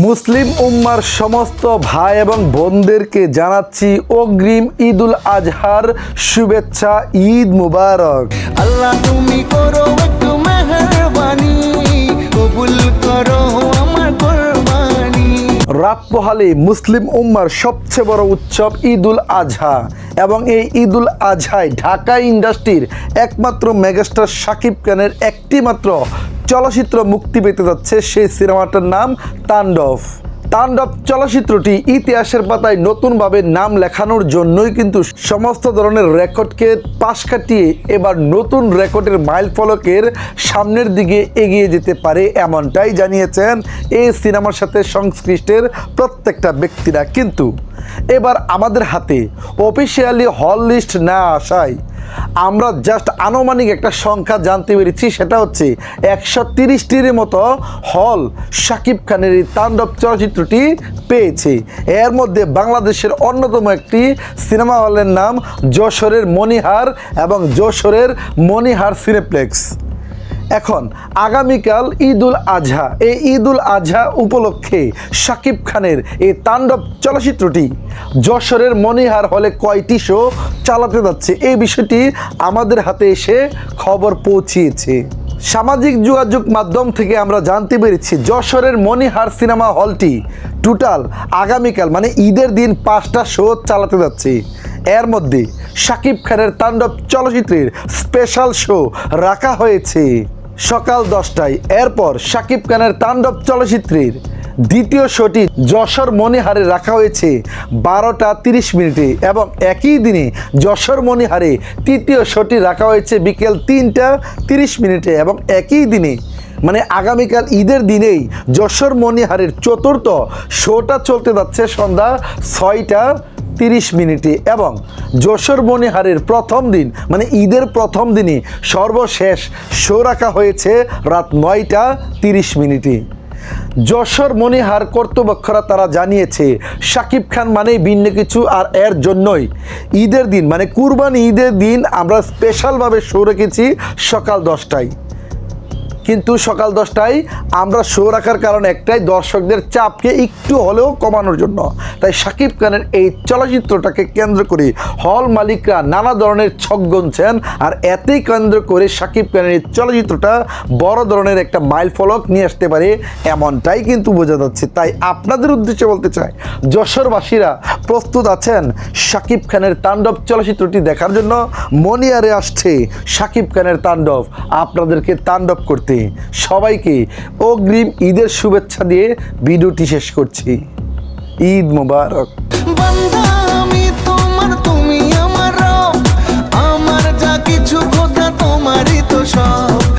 মুসলিম উম্মার সমস্ত ভাই এবং বোনদেরকে জানাচ্ছি অগ্রিম ঈদুল আজহার শুভেচ্ছা ঈদ মুবারক। আল্লাহ তুমি করো একটু মেহরবানি কবুল করো আমার কোরবানি। রাত পোহালে মুসলিম উম্মার সবচেয়ে বড় উৎসব ঈদুল আজহা এবং এই ঈদুল আজহায় ঢাকা ইন্ডাস্ট্রির একমাত্র মেগাস্টার শাকিব খানের একটি মাত্র চলচ্চিত্র মুক্তি পেতে যাচ্ছে সেই সিনেমাটার নাম তাণ্ডব। তাণ্ডব চলচ্চিত্রটি ইতিহাসের পাতায় নতুনভাবে নাম লেখানোর জন্যই কিন্তু সমস্ত ধরনের রেকর্ডকে পাশ কাটিয়ে এবার নতুন রেকর্ডের মাইল ফলকের সামনের দিকে এগিয়ে যেতে পারে এমনটাই জানিয়েছেন এই সিনেমার সাথে সংশ্লিষ্টের প্রত্যেকটা ব্যক্তিরা। কিন্তু এবার আমাদের হাতে অফিসিয়ালি হল লিস্ট না আসায় আমরা জাস্ট আনুমানিক একটা সংখ্যা জানতে পেরেছি, সেটা হচ্ছে একশো তিরিশটির মতো হল শাকিব খানের এই তাণ্ডব চলচ্চিত্রটি পেয়েছে। এর মধ্যে বাংলাদেশের অন্যতম একটি সিনেমা হলের নাম যশোরের মণিহার এবং যশোরের মণিহার সিনেপ্লেক্স। এখন আগামীকাল ঈদুল আজহা। এই ঈদুল আজহা উপলক্ষে শাকিব খানের এই তাণ্ডব চলচ্চিত্রটি যশোরের মণিহার হলে কয়টি শো চালাতে যাচ্ছে এই বিষয়টি আমাদের হাতে এসে খবর পৌঁছিয়েছে। সামাজিক যোগাযোগ মাধ্যম থেকে আমরা জানতে পেরেছি, যশোরের মণিহার সিনেমা হলটি টোটাল আগামীকাল মানে ঈদের দিন পাঁচটা শো চালাতে যাচ্ছে। এর মধ্যে শাকিব খানের তাণ্ডব চলচ্চিত্রের স্পেশাল শো রাখা হয়েছে। সকাল দশটায়। এরপর শাকিব খানের তাণ্ডব চলচ্চিত্রের দ্বিতীয় শোটি যশোর মণিহারে রাখা হয়েছে বারোটা তিরিশ মিনিটে এবং একই দিনে যশোর মণিহারে তৃতীয় শোটি রাখা হয়েছে বিকেল তিনটা তিরিশ মিনিটে এবং একই দিনে মানে আগামীকাল ঈদের দিনেই যশোর মণিহারের চতুর্থ শোটা চলতে যাচ্ছে সন্ধ্যা ছয়টা তিরিশ মিনিটে এবং যশোর মণিহারের প্রথম দিন মানে ঈদের প্রথম দিনে সর্বশেষ শো রাখা হয়েছে রাত নয়টা তিরিশ মিনিটে। যশোর মণিহার কর্তৃপক্ষরা তারা জানিয়েছে শাকিব খান মানেই ভিন্ন কিছু আর এর জন্যই। ঈদের দিন মানে কুরবানি ঈদের দিন আমরা স্পেশালভাবে শো রেখেছি সকাল দশটায়। কিন্তু সকাল দশটায় আমরা শো রাখার কারণ একটাই দর্শকদের চাপকে একটু হলেও কমানোর জন্য। তাই শাকিব খানের এই চলচ্চিত্রটাকে কেন্দ্র করে হল মালিকরা নানা ধরনের ছক গুনছেন আর এতেই কেন্দ্র করে শাকিব খানের এই চলচ্চিত্রটা বড় ধরনের একটা মাইল ফলক নিয়ে আসতে পারে এমনটাই কিন্তু বোঝা যাচ্ছে। তাই আপনাদের উদ্দেশ্যে বলতে চাই, যশোরবাসীরা প্রস্তুত আছেন শাকিব খানের তাণ্ডব চলচ্চিত্রটি দেখার জন্য? মনিয়ারে আসছে শাকিব খানের তাণ্ডব। আপনাদেরকে তাণ্ডব করতে। সবাইকে অগ্রিম ঈদের শুভেচ্ছা দিয়ে ভিডিওটি শেষ করছি। ঈদ মোবারক।